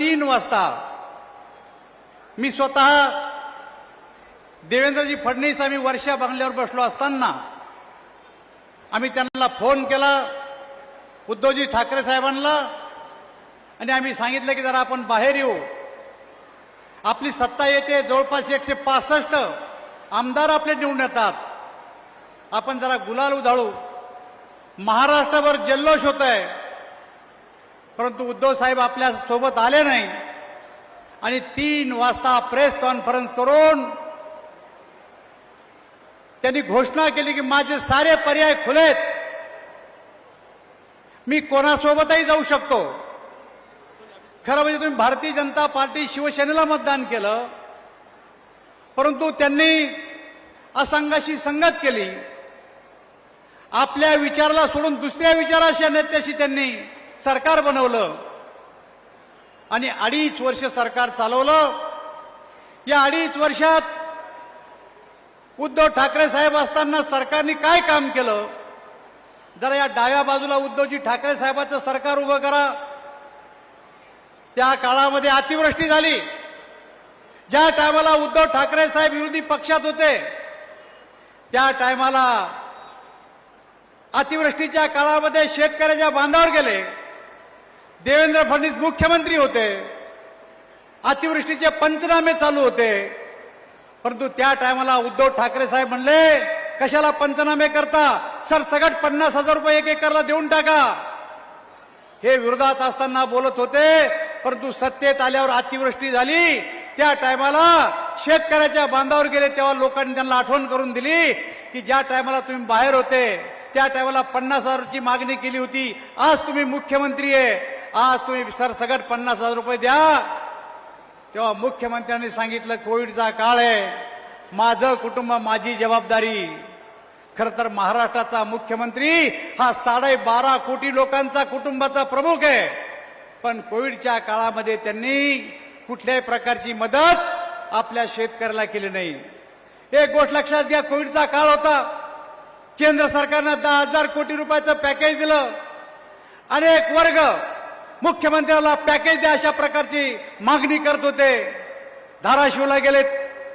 तीन वाजता मी स्वतः देवेंद्रजी फडणवीस आम्ही वर्षा बंगल्यावर बसलो असताना आम्ही त्यांना फोन केला उद्धवजी ठाकरे साहेबांना आणि आम्ही सांगितलं की जरा आपण बाहेर येऊ. आपली सत्ता येते जवळपास एकशे पासष्ट आमदार आपले निवडून येतात. आपण जरा गुलाल उधाळू. महाराष्ट्राभर जल्लोष होत आहे परंतु उद्धव साहेब आपल्यासोबत आले नाही. आणि तीन वाजता प्रेस कॉन्फरन्स करून त्यांनी घोषणा केली की माझे सारे पर्याय खुलेत मी कोणासोबतही जाऊ शकतो. खरं म्हणजे तुम्ही भारतीय जनता पार्टी शिवसेनेला मतदान केलं. परंतु त्यांनी असंघाशी संगत केली. आपल्या विचाराला सोडून दुसऱ्या विचाराच्या नेत्याशी त्यांनी सरकार बनवलं. आणि अडीच वर्ष सरकार चालवलं. या अडीच वर्षात उद्धव ठाकरे साहेब असताना सरकारने काय काम केलं? जरा या डाव्या बाजूला उद्धवजी ठाकरे साहेबाचं सरकार उभं करा. त्या काळामध्ये अतिवृष्टी झाली. ज्या टायमाला उद्धव ठाकरे साहेब विरोधी पक्षात होते त्या टायमाला अतिवृष्टीच्या काळामध्ये शेतकऱ्याच्या बांधावर गेले. देवेंद्र फडणवीस मुख्यमंत्री होते. अतिवृष्टीचे पंचनामे चालू होते. परंतु त्या टायमाला उद्धव ठाकरे साहेब म्हणले कशाला पंचनामे करता? सरसगट पन्नास हजार रुपये एक एकरला देऊन टाका. हे विरोधात असताना बोलत होते परंतु सत्तेत आल्यावर अतिवृष्टी झाली. त्या टायमाला शेतकऱ्याच्या बांधावर गेले तेव्हा लोकांनी त्यांना आठवण करून दिली की ज्या टायमाला तुम्ही बाहेर होते त्या टायमाला पन्नास हजारची मागणी केली होती. आज तुम्ही मुख्यमंत्री आहे. आज तुम्ही सरसगट पन्नास हजार रुपये द्या. तेव्हा मुख्यमंत्र्यांनी सांगितलं कोविडचा काळ आहे. माझं कुटुंब माझी जबाबदारी. खरं तर महाराष्ट्राचा मुख्यमंत्री हा साडेबारा कोटी लोकांचा कुटुंबाचा प्रमुख आहे. पण कोविडच्या काळामध्ये त्यांनी कुठल्याही प्रकारची मदत आपल्या शेतकऱ्याला केली नाही. एक गोष्ट लक्षात घ्या कोविडचा काळ होता. केंद्र सरकारनं दहा हजार कोटी रुपयाचं पॅकेज दिलं. अनेक वर्ग मुख्यमंत्र्याला पॅकेज द्या अशा प्रकारची मागणी करत होते. धाराशिवला गेले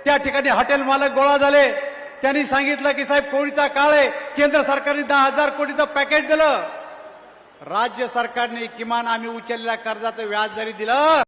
त्या ठिकाणी हॉटेल मालक गोळा झाले. त्यांनी सांगितलं की साहेब कोळीचा काळ आहे? केंद्र सरकारने दहा हजार कोटीचं पॅकेज दिलं. राज्य सरकारने किमान आम्ही उचललेल्या कर्जाचं व्याज जरी दिलं